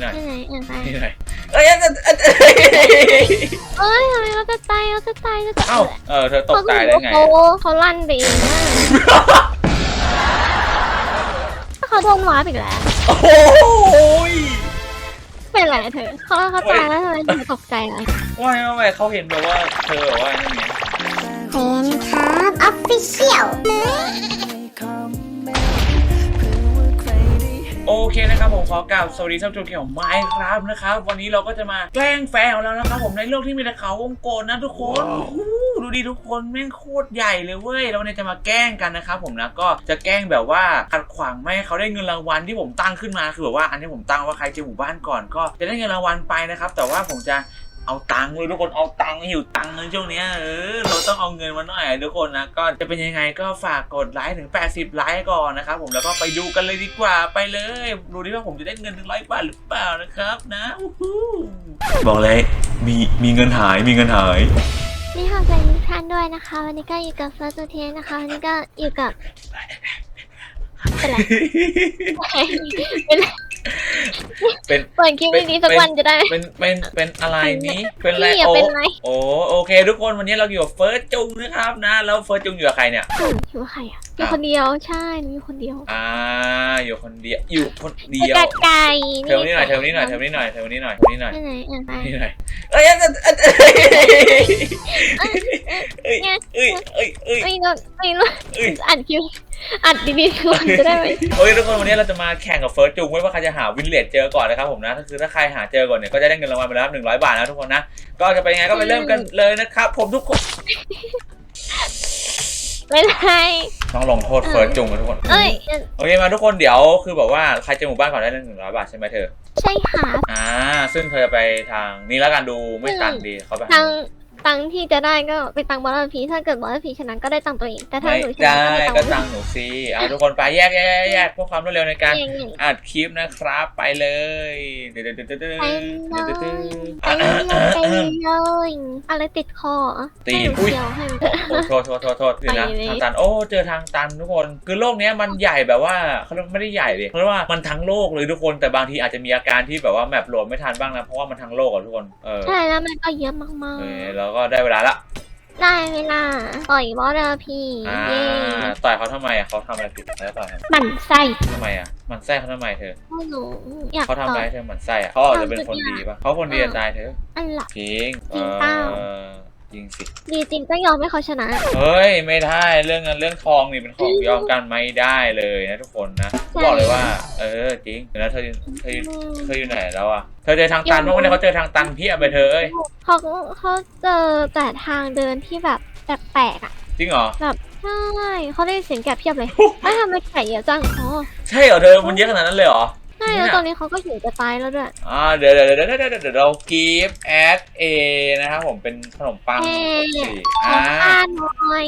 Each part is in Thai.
นี่หน่อยไปไหนอะไปนี่หน่อยเอ้ยเอ้ยเอ้ยเอ้ยเอ้ยเอ้ยทำไมเราจะตายเราจะตายเราจะเอ้าเออเธอตกตายได้ไง เขาเขาลั่นไปเองนะเขาโดนวาร์ปอีกแล้ว โอ้โหยเป็นไรเธอเขาเขาตายแล้วทำไมถึงตกใจอะไรว่าทำไมเขาเห็นแบบว่าเธอแบบว่าอย่างเงี้ยเซนครับ ออฟฟิเชียล โอเคนะครับผมขอกล่าวสวัสดีท่านผู้ชมเกี่ยวกับไม้ครับนะครับ วันนี้เราก็จะมาแกล้งแฟนของเรานะครับผมในโลกที่มีแต่เขาวงกลนะทุกคนโอ้โหดูดิทุกคนแม่งโคตรใหญ่เลยเว้ยเราเนี่ยจะมาแกล้งกันนะครับผมนะก็จะแกล้งแบบว่าขัดขวางไม่ให้เขาได้เงินรางวัลที่ผมตั้งขึ้นมาคือแบบว่าอันที่ผมตั้งว่าใครเจอหมู่บ้านก่อนก็จะได้เงินรางวัลไปนะครับแต่ว่าผมจะ เอาตังค์เลยทุกคนเอาตังค์หิวตังค์ในช่วงเนี้ยเออเราต้องเอาเงินมาหน่อยทุกคนนะก็จะเป็นยังไงก็ฝากกดไลค์ถึง 80 ไลค์ก่อนนะครับผมแล้วก็ไปดูกันเลยดีกว่าไปเลยดูดิว่าผมจะได้เงินถึงร้อยบาทหรือเปล่านะครับนะอู้หูบอกเลยมีมีเงินหายมีเงินหายนี่ค่ะใจทุกท่านด้วยนะคะวันนี้ก็อยู่กับเฟิร์สเทนนะคะวันนี้ก็อยู่กับเป็นไรเป็นไร เป็นเปิดคลิปนี้สักวันจะได้ เป็นเป็นเป็นอะไรนี้ เป็นอะไรพี่อย่าโอ้เป็นไรโอ้โอเค ทุกคนวันนี้เราอยู่กับเฟิร์สจุงนะครับนะ แล้วเฟิร์สจุงอยู่กับใครเนี่ยอืมอยู่กับใครอะอยู่คนเดียวใช่หนูอยู่คนเดียว อ่าอยู่คนเดียวอยู่คนเดียวกาไก่เทอมนี้หน่อยเทอมนี้หน่อยเทอมนี้หน่อยเทอมนี้หน่อยเทอมนี้หน่อยที่ไหนอะไปนี่หน่อยเอ้ยเอ้ยเอ้ยเอ้ยเอ้ยเอ้ยเอ้ยเอ้ยไม่รู้ไม่รู้เอ้ยอัดคลิปอั ดดีๆทุกคนจะได้ไหมโอ้ยทุกคนวันนี้เราจะมาแข่งกับเฟิร์สจุงไม่ว่าใครจะหาวินเลจเจอก่อนนะครับผมนะก็คือถ้าใครหาเจอก่อนเนี่ยก็จะได้เงินรางวัลไปแล้วหนึ่งร้อยบาทนะทุกคนนะก็จะเป็นยังไงก็ไปเริ่มกันเลยนะครับผมทุกคนไม่ไรต้องลงโทษเฟิร์สจุงนะทุกคนเอ้ยโอเคมาทุกคนเดี๋ยวคือแบบว่าใครเจอหมู่บ้านก่อนได้หนึ่งร้อยบาทใช่ไหมเธอ ใช่ค่ะอ่าซึ่งเธอจะไปทางนี้แล้วกันดูไม่ตันดีเขาไปตังค์ ตังค์ที่จะได้ก็เป็นตังค์บอลพีถ้าเกิดบอลพีชนะก็ได้ตังค์ตัวเอง แต่ถ้าไม่หนูชได้นะก็ก็ได้ตัตังงค์ค์หนูสิอ่าทุกคนไปแยกแยกแยกแยกเพื่อความรวดเร็วในการ เองอัดคลิปนะครับไปเลยเดี๋ยวเดี๋ยวเดี๋ยวเดี๋ยวเดี๋ยวไปเดี๋ยวเลเดี๋ยวยไปเลยไปเลยอะไรติดคอตีนให้หอุ้ยเกี่ยวให้มันโอ้โทษโทษโทษโทษเดี๋ยวนะไปเลย ทางตันโอ้เจอทางตันทุกคนคือโลกเนี้ยมันใหญ่แบบว่าเขาเรียกไม่ได้ใหญ่เลยเพราะว่ามันทั้งโลกเลยทุกคนแต่บางทีอาจจะมีอาการที่แบบว่าแมปโหลดไม่ทันบ้างนะเพราะว่ามันทั้งโลกอะทุกคนเออใช่แล้วมันก็เยอะมากเออแล้วก็ได้เวลาละๆได้เวลาต่อยบอลพี่อ่าเย้ต่อยเขาทำไมอะเขาทำอะไรผิดแล้วต่อยเขาหมั่นไส้ทำไมอะหมันไส้เขาทำไมเธอพวกหนูอยากเขาทำต่อะไรอยให้เธอหมันไส้อะเขาอาจจะเป็นคนดีป่ะเขาคนดีจะตายเธออันหลักจริงจริงเปล่า เออจริงสิ ดีจริงก็ยอมให้เขาชนะ เฮ้ย ไม่ได้เรื่องเงินเรื่องทองนี่เป็นของยอมกันไม่ได้เลยนะทุกคนนะบอกเลยว่า เออจริงแล้วเธอเธอเธออยู่ไหนแล้วอะเธอเจอทางตันบ้างไหมเนี่ยเขาเจอทางตันเพียบไปเธอเอ้ยเขาเขาเจอแต่ทางเดินที่แบบแปลกๆอะจริงเหรอแบบใช่เขาได้ยินเสียงแกะเพียบเลยไอ้ยทำไมแกะเยอะจังอ๋อใช่เหรอเธอมันเยอะขนาดนั้นเลยเหรอ ใช่แล้วตอนนี้เขาก็หิวจะตายแล้วด้วยอ่าเดี๋ยวเดี๋ยวเดี๋ยวเดี๋ยวเดี๋ยวเรากีฟแอดเอนะครับผมเป็นขนมปังเอ๊ะสี่ขออ่าค่าหน่อย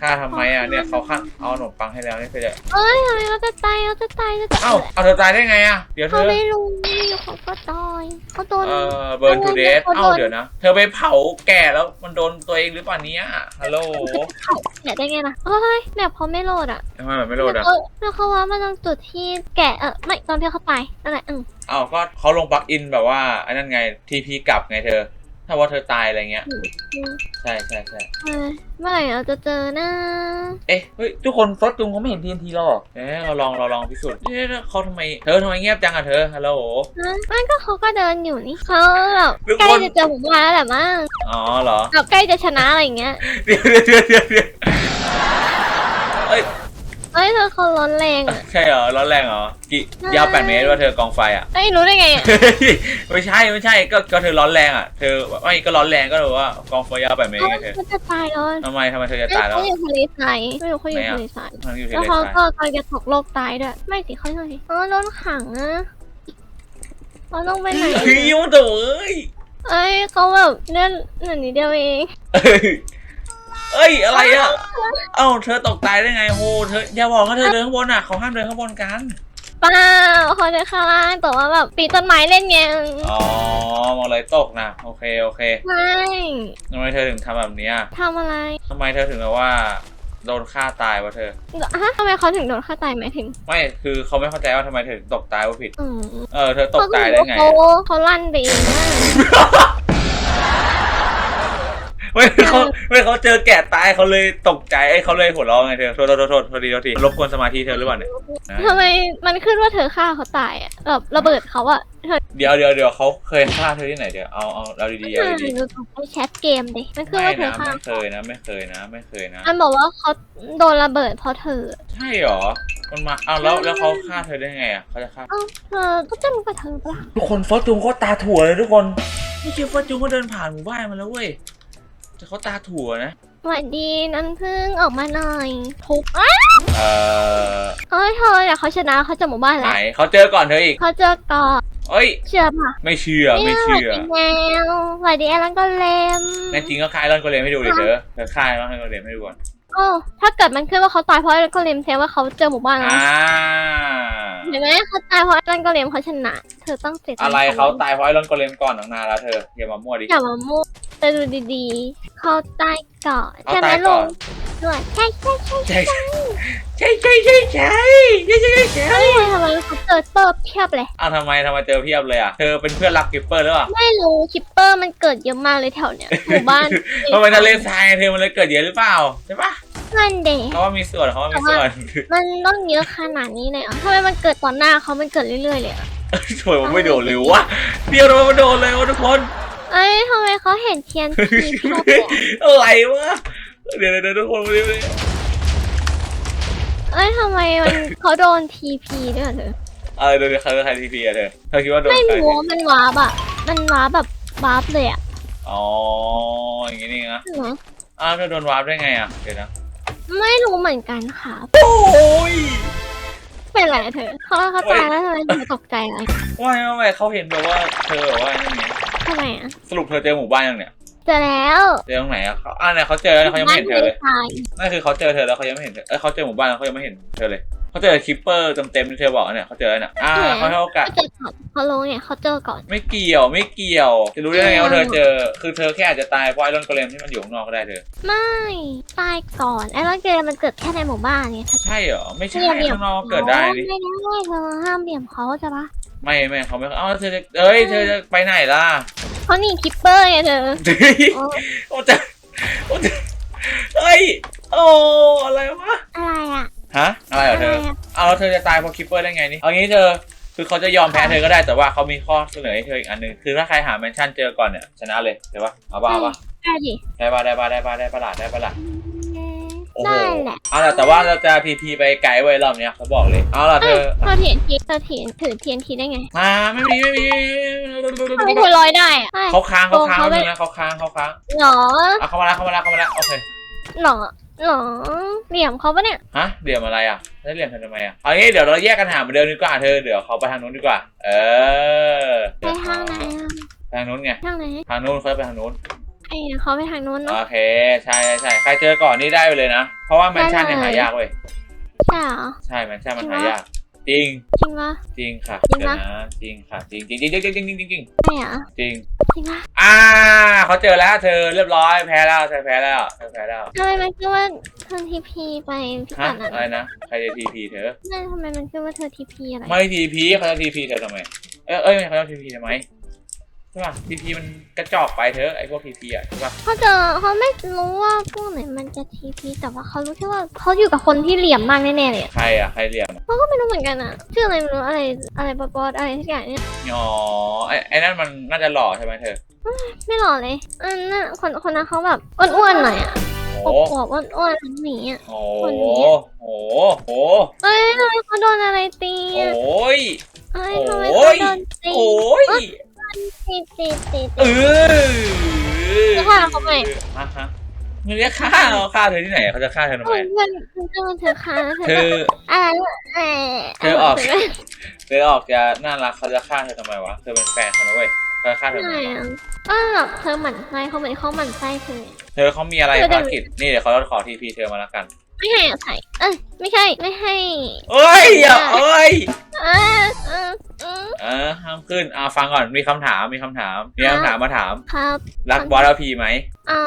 ค่าทำไมอะเนี่ยเขาค่าเอาขนมปังให้แล้วนี่เธอจะเอ้ยทำไมเราจะตายเราจะตายเราจะเอ้าเอาเธอตายได้ไงอะเดี๋ยวเธเขาอไม่รู้อยู่เขาก็ตายเขาโดนเออเบิร์นทูเดสเขาโดนเอ้าเดี๋ยวนะ เธอไปเผาแก่แล้วมันโดนตัวเองหรือเปล่าเนี้ยฮัลโหลแกะได้ไงนะเฮ้ยแบบเขาไม่โหลดอะทำไมมันไม่โหลดอะเออแล้วเขาว่ามาตรงจุดที่แกะเออไม่ตอนที่เขาตายนั่นแหละอืมเอ้าก็เขาลงปลั๊กอินแบบว่าอันนั้นไงทีพีกลับไงเธอ ถ้าว่าเธอตายอะไรเงี้ยอืมใช่ใช่ใช่เออเมื่อไหร่เราจะเจอนะเอ๊ะเฮ้ยทุกคนฟรอสจุงเขาไม่เห็นทีนทีหรอกเอ๊ะเราลองเราลองพิสูจน์เอ๊ะเขาทำไมเธอทำไมเงียบจังอะเธอฮัลโหล ฮะมันก็เขาก็เดินอยู่นี่เขาแบบทุกใกล้คนจะเจอผมมาแล้วแหละมั้งอ๋อเหรอ แบบใกล้จะชนะอะไรอย่างเงี้ย เดี๋ยวเดี๋ยวเดี๋ยวเดี๋ยวเอ้ยเอ้ย เธอเขาร้อนแรงอะใช่เหรอร้อนแรงเหรอกี่ใช่ ยาวแปดเมตรว่าเธอกองไฟอะเอ้ยรู้ได้ไงอะไม่ใช่ไม่ใช่ก็ก็เธอร้อนแรงอะเธอไม่ก็ร้อนแรงก็เลยว่ากองไฟยาวแปดเมตรเขาไงเธอเขาจะตายแล้วทำไมทำไมเธอจะเอ้ยตายแล้วเขาอยู่ทะเลทรายไม่รู้เขาอยู่ไหนอะทะเลทรายมันอยู่ที่แล้วเลเขาทรายก็กำลังจะตกโลกตายด้วยไม่สิเขาอยู่ที่อ๋อโดนขังอะเขาต้องไปไหนเฮ้ยยุ่งตัวเอ้ยเอ้ยเขาแบบเลื่อนหนึ่งนิดเดียวเอง เอ้ยเอ้ยอะไรอะ เอ้าเธอตกตายได้ไงโหเธออย่าบอกว่าเธอเดินข้างบนอะเขาห้ามเดินข้างบนกันเปล่าเขาจะข้างล่างแต่ว่าแบบปีนต้นไม้เล่นไงอ๋อมันเลยตกนะโอเคโอเคไม่ทำไมเธอถึงทำแบบเนี้ยทำอะไรทำไมเธอถึงแบบว่าโดนฆ่าตายวะเธอ ฮะทำไมเขาถึงโดนฆ่าตายหมายถึงไม่คือเขาไม่เข้าใจว่าทำไมเธอถึงตกตายว่าผิด อืมเออเธอตกตายได้ไง เขาเขาลั่นไปเองนะ ไม่เขาไม่เขาเจอแกะตายเขาเลยตกใจไอ้เขาเลยหัวเราะไงเธอโทษโทษโทษโทษโทษทีโทษทีรบกวนสมาธิเธอหรือเปล่าเนี่ยนะทำไมมันขึ้นว่าเธอฆ่าเขาตายอะแบบระเบิดเขาอะเธอเดี๋ยวเดี๋ยวเดี๋ยวเขาเคยฆ่าเธอที่ไหนเดี๋ยวเอาเอาเราดีๆเอาดีดูในแชทเกมดิมันๆขึ้นไม่ว่าเธอนะฆ่าไม่เคยนะไม่เคยนะไม่เคยนะมันบอกว่าเขาโดนระเบิดเพราะเธอ ใช่หรอมันมาเอาแล้วแล้วเขาฆ่าเธอได้ไงอะเขาจะฆ่าเอ้าเธอก็จะรู้กับเธอปะล่ะทุกคนฟอสจูงเขาตาถั่วเลยทุกคนนี่คือฟอสจูงเขาเดินผ่านหมู่บ้านมาแล้วเว้ยแต่ เขาตาถั่วนะสวัสดีน้ำพึ่งออกมาหน่อยทุบอ้าเออเอ้ยเธอเดี๋ยวเขาชนะเขาจะหมู่บ้านไหนแล้วเขาเจอก่อนเธออีกเขาเจอก่อนเอ้ย เชื่อปะไม่เชื่อไม่เชื่อนี่ยสวัสดีแมวสวัสดีแอลันก็เลมแน่จริงก็คายรอนก็เลมให้ดูดิเธอเธอคายรอนก็เลมให้ดูก่อนโอ้ถ้าเกิดมันขึ้นว่าเขาตายเพราะแอลันก็เลมแสดงว่าเขาเจอหมู่บ้านแล้วอ่าเห็นไหมเขาตายเพราะแอลันก็เลมเขาชนะ เธอต้องเสร็จอะไรเขาตายเพราะไอรอนก็เลมก่อนตั้งนานแล้วเธออย่ามามั่วดิอย่ามามั่ว แต่ดูดีๆ เขาตายก่อนเขาใช่ไหมตายลุก่องนด้วยใช่ใช่ใช่ใช่ใช่ใช่ใช่ใช่ใช่ใช่ใช่ใช่เฮ้ยทำไมเขาเจอเปิร์เพียบเลย อ้าวทำไมทำไมเจอเพียบเลยอะ เธอเป็นเพื่อนรักกิปเปอร์หรือเปล่าไม่รู้คิปเปอร์มันเกิดเยอะมากเลยแถวเนี้ยหมู่บ้านทำไมทะเลทรายเธอมันเลยเกิดเยอะหรือเปล่าใช่ปะนั่นเด็เขาว่ามีส่วนเขาว่ามีส่วนมันต้องเยอะขนาดนี้เลยเหรอะทำไมมันเกิดต่อหน้าเขามันเกิดเรื่อยๆเลยอะช่วยผมไม่โดนเลยวะเดียวเราไม่โดนเลยวะทุกคน เอ้ยทำไมเขาเห็นเทียนทีเพียบเลยอะอะไรวะเดี๋ยวเดี๋ยวทุกคนมาดูดิเอ้ยทำไมมันเขาโดนทีพีด้วยอะเธอเออเดี๋ยวเดี๋ยวใครใครทีพีอะเธอเธอคิดว่าโดนไม่ใครรู้ว่ามันวาร์ปอะมันวาร์ปแบบวาร์ปเลยอะอ๋ออย่างงี้นี่นะใช่ไหมอ้าวเธอโดนวาร์ปได้ไงอะเดี๋ยวนะไม่รู้เหมือนกันค่ะ โอ้ย เป็นไรอะเธอเขาเขาตายแล้วทำไมเธอตกใจอะไรว่าทำไมเขาเห็นแบบว่าเธอแบบว่าอย่างนี้ทำไมอะสรุปเธอเจอหมู่บ้านยังเนี่ยเจอแล้วเจอตรงไหนอะเขาอ่าเนี่ยเขาเจอแล้วเขายังไม่เห็นเธอเลยตายนั่นคือเขาเจอเธอแล้วเขายังไม่เห็นเธอเอ้ยเขาเจอหมู่บ้านแล้วเขายังไม่เห็นเธอเลย เขาเจอคิปเปอร์เต็มๆที่เธอบอกเนี่ยเขาเจอแล้วเนี่ยอ่าเขาให้โอกาส เขาเจอก่อนเขารู้เนี่ยเขาเจอก่อน ไม่เกี่ยวไม่เกี่ยว จะรู้ได้ไงว่าเธอเจอ คือเธอแค่อาจจะตายเพราะไอรอนโกเลมที่มันอยู่ข้างนอกก็ได้เธอ ไม่ตายก่อนไอ้รอนเกมมันเกิดแค่ในหมู่บ้านเนี่ยใช่เหรอไม่ใช่อย่าเบี่ยมข้างนอกก็เกิดได้นี่ไม่ได้เธอห้ามเบี่ยมเขาใช่ปะไม่ไม่เขาไม่เอ้าเธอจะเอ้ยเธอจะไปไหนล่ะเขาหนีคิปเปอร์ไงเธอเฮ้ยโอ้โอ้จะโอ้จะเฮ้ยโอ้อะไรวะอะไรอะ ฮะ อะไรเหรอเธออะเอาแล้วเธอจะตายเพราะคิปเปอร์ได้ไงนี่ เอางี้เธอ คือเขาจะยอมแพ้เธอก็ได้แต่ว่าเขามีข้อเสนอให้เธออีกอันหนึ่งคือถ้าใครหาแมนชั่นเจอก่อนเนี่ยชนะเลยเดี๋ยวปะเอาปะเอาปะได้ดิได้ปะได้ปะได้ปะได้ปะล่ะได้ปะล่ะเอ๊ะโอ้โหได้แหละเอาล่ะแต่ว่าเราจะพีพีไปไกลไว้ยรอบเนี้ยเขาบอกเลย เอาล่ะเธเอ้ยอเธอเถียนทีเธอเถียนถือเทียนทีได้ไงมาไม่มีไม่มีทำไมเธอลอยได้อะเอ้ยเขาค้างเขาค้างเขาไม่ไม่มีนะเขาค้างเขาค้างหรอเอาเข้ามาแล้วเข้ามาแล้วเข้ามาแล้วโอเคหรอ หรอเหลี่ยมเขาปะเนี่ย ฮะเหลี่ยมอะไรอะได้เหลี่ยมทำไมอะเอางี้เดี๋ยวเราแยกกันหาเหมือนเดิมดีกว่าเธอเดี๋ยวเขาไปทางนู้นดีกว่า เออไปทางไหนอะทางนู้นไงทางไหนทางนู้นเขาไปทางนู้นไอ้เขาไปทางนู้นเนาะโอเคใช่ใช่ใช่ใครเจอก่อนนี่ได้ไปเลยนะ เพราะว่าแมนชั่นเนี่ยได้หาเลยยากเว้ยใช่เหรอใช่แมนชั่นมันจริงหาปะยาก จริง จริงปะ จริงค่ะจริงเดี๋ยวปะ นะจริงค่ะ จริงจริงจริงจริงจริงจริงจริงจริงใช่เหรอจริงจริงปะอ่าเขาเจอแล้วเธอเรียบร้อยแพ้แล้วเธอแพ้แล้วเธอแพ้แล้วทำไมมันคือว่าเธอทีพีไปพิฮะกัดอะอะไรนะใครจะทีพีเธอ นั่นทำไมมันคือว่าเธอทีพีอะไรไม่ทีพีเขาจะทีพีเธอทำไม เอ้ยเอ้ยเขาจะทีพีทำไมใช่ป่ะทีพีมันกระจอกไปเธอไอ้พวกทีพีอะใช่ป่ะเขาจะเขาไม่รู้ว่าพวกไหนมันจะทีพีแต่ว่าเขารู้แค่ว่าเขาอยู่กับคนที่เหลี่ยมมากแน่ๆเลยอะใครอะใครเหลี่ยมอะ เขาก็ไม่รู้เหมือนกันอะชื่ออะไรไม่รู้อะไรอะไรบอสอะไรทุกอย่างเนี่ยอ๋อไอ้ไอ้นั่นมันน่าจะหล่อใช่ไหมเธอ ไม่หล่อเลยอันนั้นคนคนนั้นเขาแบบอ้วนๆหน่อยอะโอ้อวบๆอ้วนๆหมีอะโอ้คนโหนี้โอ้โหเอ้ยทำไมเขาโดนอะไรตีอะโอ้ยเอ้ยทำไมโอ้เขายโดนตีโอ้ยตีตีตีเอตีอจะฆ่าเขาไหมฮะฮะ มันจะฆ่าเราฆ่าเธอที่ไหนเขาจะฆ่าเธอทำไมเพื่อนเพื่อนเพื่อนเธอค่ะเธออะไรเออเธอออกเธอออกจะน่ารักเขาจะฆ่าเธอทำไมวะเธอเป็นแฟนเขานะเว้ยเขาจะฆ่าเธอทำไม่ไมวะอะก็แบบเธอหมั่นไส้เขาเหมือนเขาหมั่นไส้เธอเธอเขามีอะไรภารกิจนี่เดี๋ยวเขาขอทีพีเธอมาแล้วกัน ไม่ให้อภัยเอ้ยไม่ใช่ไม่ให้เอ้ยอย่าเอ้ยเออเออเออเออห้ามขึ้นอ่าฟังก่อนมีคำถามมีคำถามมีคำถามมาถาม ครับรักบอสแล้วพีไหม อ่า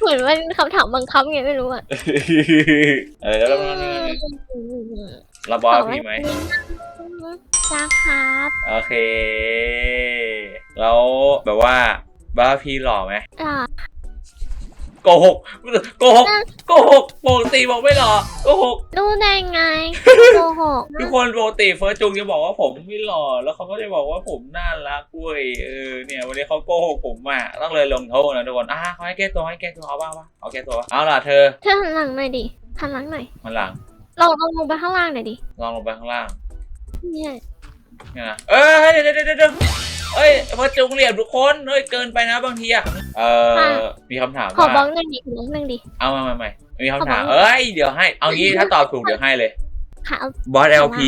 เหมือนว่าคำถามบังคับไงไม่รู้อะเออแล้วรักบอสแล้วพีไหมรักครับโอเค แล้วแบบว่าบอสแล้วพีหล่อไหมอ่า โกหกโกหกโกหกปกติบอกไม่หล่อโกหกรู้ได้ไงโกหกทุกคนปกติเฟิร์สจุงจะบอกว่าผมไม่หล่อแล้วเขาก็จะบอกว่าผมน่ารักเว้ยเออเนี่ยวันนี้เขาโกหกผมอะต้องเลยลงโทษนะทุกคนอะเขาให้แก้ตัวให้แก้ตัวเอาบ้างวะเอาแก้ตัววะเอาล่ะเธอเธอหันหลังหน่อยดิหันหลังหน่อยมันหลังลองลองลงไปข้างล่างหน่อยดิลองลงไปข้างล่างเนี่ยเนี่ยนะเอ้ยเดี๋ยวเดี๋ยวเดี๋ยว เดี๋ยวเอ้ยเฟิร์สจุงเหลี่ยมทุกคนเฮ้ยเกินไปนะบางทีอะเออมีคำถามขอว่าบล็อกหนึ่งดิขอบล็อกหนึ่งดิ เอามาใหม่ใหม่มีคำถาม ขอบอก เอ้ย เดี๋ยวให้ เอางี้ถ้าตอบถูกเดี๋ยวให้เลย ค่ะเอา บอส LP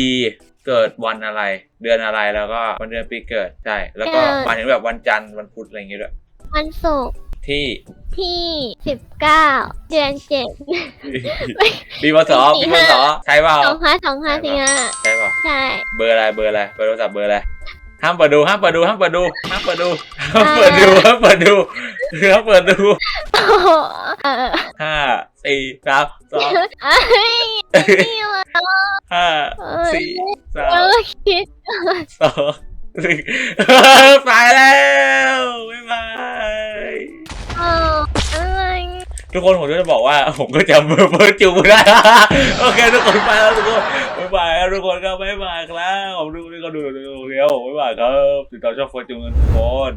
เกิดวันอะไร เดือนอะไรแล้วก็วันเดือนปีเกิดใช่แล้วก็หมายถึงแบบวันจันทร์วันพุธอะไรอย่างเงี้ยด้วยวันศุกร์ที่ ที่สิบเก้าเดือนเจ็ด ปีพศปีพศใช่เปล่าสองห้าสองห้าสี่ห้าใช่เปล่าใช่ เบอร์อะไรเบอร์อะไรเบอร์โทรศัพท์เบอร์อะไร ห้ามเปิดดูห้ามเปิดดูห้ามเปิดดูห้ามเปิดดูห้ามเปิดดูห้ามเปิดดูห้ามเปิดดูโอ้โหเออห้าสี่สามสองเอ้ยนี่วะห้าเอ้ยสี่สาเอมอคิดสองหนึ่งไปแล้วบ๊ายบายเอออะไร ทุกคนผมก็จะบอกว่าผมก็จำเบอร์เบอร์จูไม่ได้ โอเคทุกคนไปแล้วทุกคนบ๊ายบายครับทุกคนก็บ๊ายบายครับผมดูนี่ก็ดูดูดูเดียวบ๊ายบายครับติดตามช่องเฟิร์สจูนทุกคน